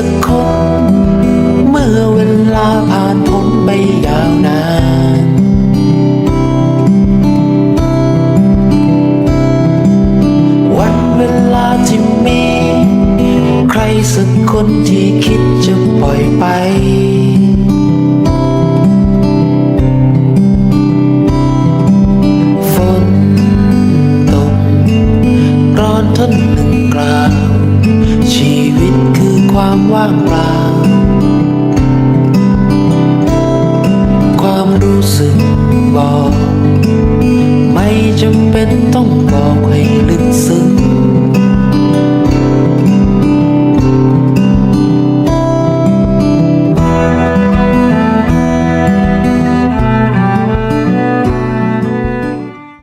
ักคน เมื่อเวลาผ่านพ้นไปยาวนานวันเวลาที่มี ใครสักคนที่คิดจะปล่อยไปฝนตกกรอนทน ความว่างเปล่า ความรู้สึกบอก ไม่จำเป็นต้องบอกให้ลึก